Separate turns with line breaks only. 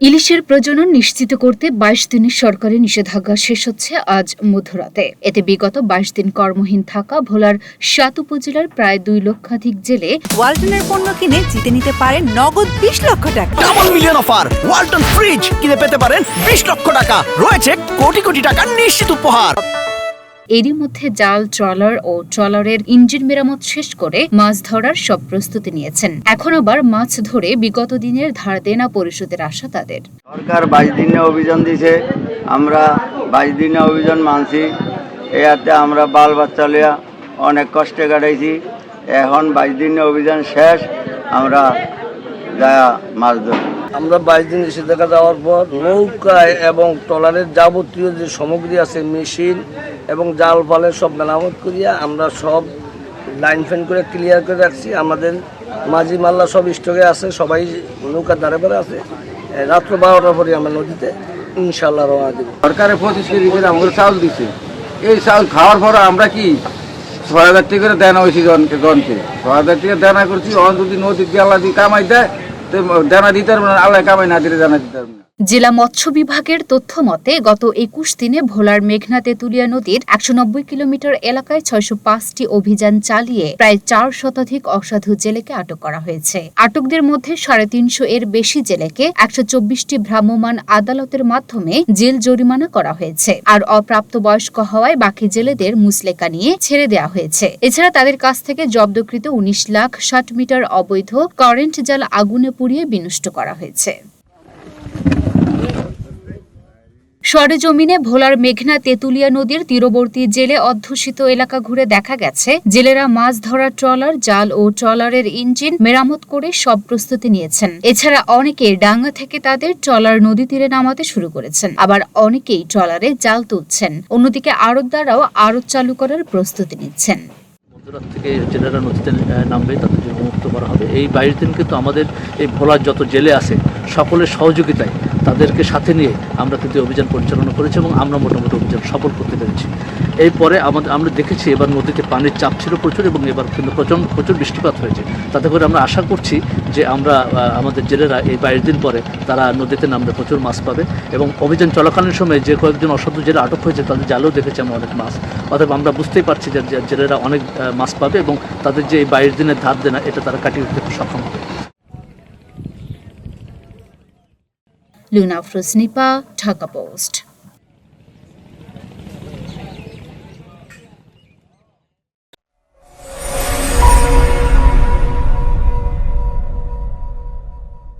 ইলিশের প্রজনন নিশ্চিত করতে বাইশ দিনের সরকারি নিষেধাজ্ঞা শেষ হচ্ছে আজ মধ্যরাতে। এতে বিগত বাইশ দিন কর্মহীন থাকা ভোলার সাত উপজেলার প্রায় দুই লক্ষাধিক জেলে
ওয়ালটনের পণ্য কিনে জিতে নিতে পারেন নগদ বিশ লক্ষ টাকা।
Double million offer Walton fridge কিনে পেতে পারেন বিশ লক্ষ টাকা। রয়েছে কোটি কোটি টাকার নিশ্চিত উপহার।
এরই মধ্যে জাল, ট্রলার ও ট্রলারের ইঞ্জিন মেরামত শেষ করে মাছ ধরার সব প্রস্তুতি নিয়েছেন। এখন আবার মাছ ধরে বিগত দিনের ধার দেনা পরিশোধের আশা তাদের।
সরকার বাইশ দিনে অভিযান দিছে, আমরা বাইশ দিনে অভিযান মানছি। এতে আমরা বাল বাচ্চা লিয়া অনেক কষ্টে কাটাইছি। এখন বাইশ দিনে অভিযান শেষ, আমরা যা মাছ ধরি
আমরা বাইশ দিন নিষেধাজ্ঞা দেওয়ার পর নৌকায় এবং ট্রলারের যাবতীয় যে সামগ্রী আছে, মেশিন এবং জাল ফালের সব মেরামত করিয়া আমরা সব লাইন ফেন করে ক্লিয়ার করে রাখছি। আমাদের মাঝি মাল্লা সব স্টকে আছে, সবাই নৌকার ধারে পারে আছে। রাত্র বারোটার পরে আমরা নদীতে ইনশাল্লাহ রওনা দেবো।
সরকারের কেজি করে আমাকে চাউল দিচ্ছে এই চাউল খাওয়ার পরে আমরা কি ছয় হাজার টাকা দেনা হয়েছি জনকে জনকে? ছয় হাজার টাকা দেনা করছি অন যদি নদীর আল্লাহ দিয়ে কামাই দেয় দেনা দিতে পারব না আল্লাহ কামাই না দিলে দেনা দিতে পারব না।
জেলা মৎস্য বিভাগের তথ্য মতে, গত একুশ দিনে ভোলার মেঘনা তেঁতুলিয়া নদীর একশো নব্বই কিলোমিটার এলাকায় ছয়শো পাঁচটি অভিযান চালিয়ে প্রায় চার শতাধিক অসাধু জেলেকে আটক করা হয়েছে। আটকদের মধ্যে সাড়ে তিনশো এর বেশি জেলেকে একশো চব্বিশটি ভ্রাম্যমাণ আদালতের মাধ্যমে জেল জরিমানা করা হয়েছে। আর অপ্রাপ্তবয়স্ক হওয়ায় বাকি জেলেদের মুসলেকা নিয়ে ছেড়ে দেওয়া হয়েছে। এছাড়া তাদের কাছ থেকে জব্দকৃত উনিশ লাখ ষাট মিটার অবৈধ কারেন্ট জাল আগুনে পুড়িয়ে বিনষ্ট করা হয়েছে। সরেজমিনে ভোলার মেঘনা তেঁতুলিয়া নদীর তীরবর্তী জেলে অধ্যুষিত এলাকা ঘুরে দেখা গেছে। জেলেরা মাছ ধরা ট্রলার, জাল ও ট্রলারের ইঞ্জিন মেরামত করে সব প্রস্তুতি নিয়েছেন। এছাড়া অনেকে ডাঙ্গা থেকে তাদের ট্রলার নদী তীরে নামাতে শুরু করেছেন। আবার অনেকেই ট্রলারে জাল তুলছেন। অন্যদিকে আড়তদারাও আড়ত চালু করার প্রস্তুতি নিচ্ছেন।
মধ্যরাত থেকে জেলেরা নদীতে নামবে, তাদের জন্য মুক্ত করা হবে। এই বাইশ দিন কিন্তু আমাদের এই ভোলার যত জেলে আছে, সকলের সহযোগিতায় তাদেরকে সাথে নিয়ে আমরা কিন্তু অভিযান পরিচালনা করেছি এবং আমরা মোটামুটি অভিযান সফল করতে পেরেছি। এরপরে আমাদের আমরা দেখেছি এবার নদীতে পানির চাপ ছিল প্রচুর এবং এবার কিন্তু প্রচণ্ড প্রচুর বৃষ্টিপাত হয়েছে। তাতে করে আমরা আশা করছি যে আমরা আমাদের জেলেরা এই বাইশ দিন পরে তারা নদীতে নামবে প্রচুর মাছ পাবে এবং অভিযান চলাকালীন সময়ে যে কয়েকজন অসাধু জেলে আটক হয়েছে তাদের জালেও দেখেছি আমরা অনেক মাছ। অতএব আমরা বুঝতেই পারছি যে যে জেলেরা অনেক মাছ পাবে এবং তাদের যে এই বাইশ দিনের ধার দেনা, এটা তারা কাটিয়ে উঠতে সক্ষম হবে।
লুনা ফ্রুসনিপা ঢাকা পোস্ট।